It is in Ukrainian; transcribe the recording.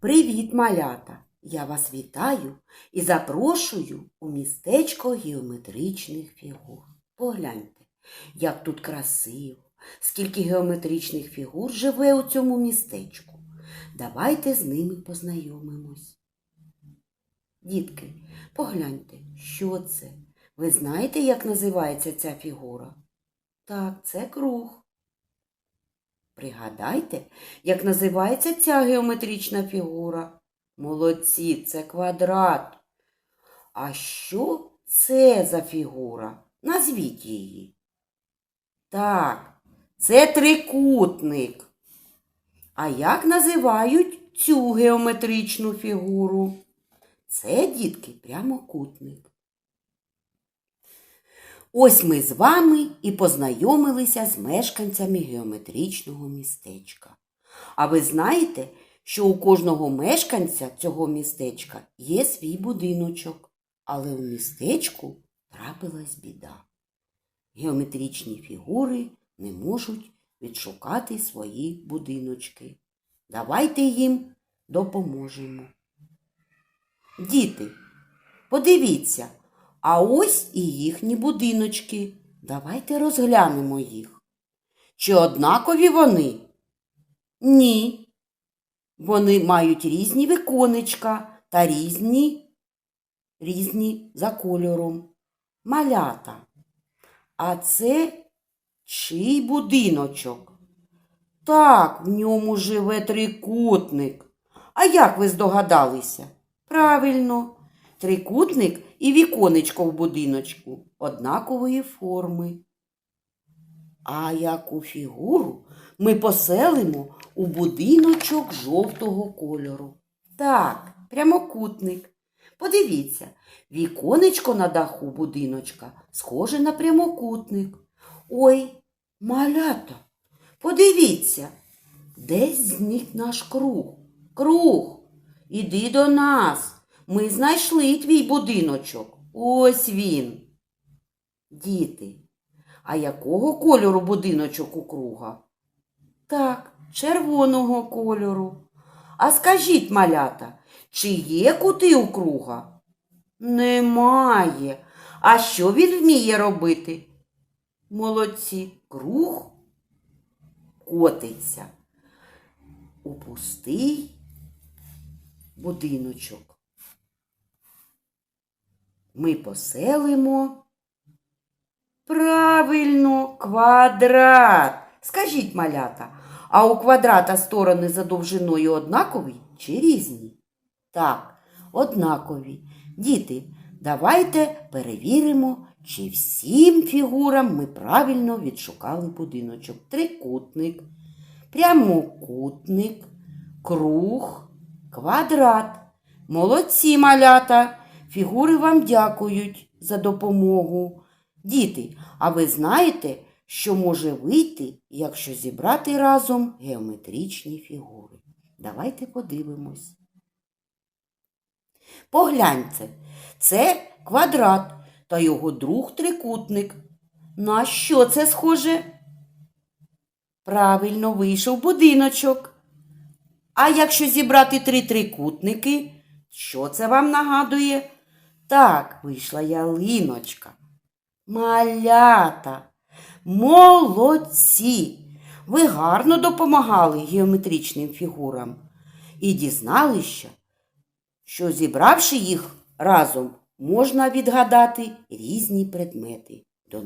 Привіт, малята! Я вас вітаю і запрошую у містечко геометричних фігур. Погляньте, як тут красиво, скільки геометричних фігур живе у цьому містечку. Давайте з ними познайомимось. Дітки, погляньте, що це? Ви знаєте, як називається ця фігура? Так, це круг. Пригадайте, як називається ця геометрична фігура? Молодці, це квадрат. А що це за фігура? Назвіть її. Так, це трикутник. А як називають цю геометричну фігуру? Це, дітки, прямокутник. Ось ми з вами і познайомилися з мешканцями геометричного містечка. А ви знаєте, що у кожного мешканця цього містечка є свій будиночок, але у містечку трапилась біда. Геометричні фігури не можуть відшукати свої будиночки. Давайте їм допоможемо. Діти, подивіться, а ось і їхні будиночки. Давайте розглянемо їх. Чи однакові вони? Ні. Вони мають різні віконечка та різні, різні за кольором. Малята. А це чий будиночок? Так, в ньому живе трикутник. А як ви здогадалися? Правильно, трикутник і віконечко в будиночку однакової форми. А яку фігуру ми поселимо у будиночок жовтого кольору? Так, прямокутник. Подивіться, віконечко на даху будиночка схоже на прямокутник. Ой, малята, подивіться, десь зник наш круг. Круг, іди до нас. Ми знайшли твій будиночок. Ось він. Діти, а якого кольору будиночок у круга? Так, червоного кольору. А скажіть, малята, чи є кути у круга? Немає. А що він вміє робити? Молодці, круг котиться у пустий будиночок. Ми поселимо. Правильно, квадрат. Скажіть, малята, а у квадрата сторони за довжиною однакові чи різні? Так, однакові. Діти, давайте перевіримо, чи всім фігурам ми правильно відшукали будиночок. Трикутник, прямокутник, круг, квадрат. Молодці малята! Фігури вам дякують за допомогу. Діти, а ви знаєте, що може вийти, якщо зібрати разом геометричні фігури? Давайте подивимось. Погляньте, це квадрат та його друг трикутник. На що це схоже? Правильно вийшов будиночок. А якщо зібрати три трикутники, що це вам нагадує? Так, вийшла ялиночка. Малята, молодці! Ви гарно допомагали геометричним фігурам і дізналися, що зібравши їх разом, можна відгадати різні предмети. До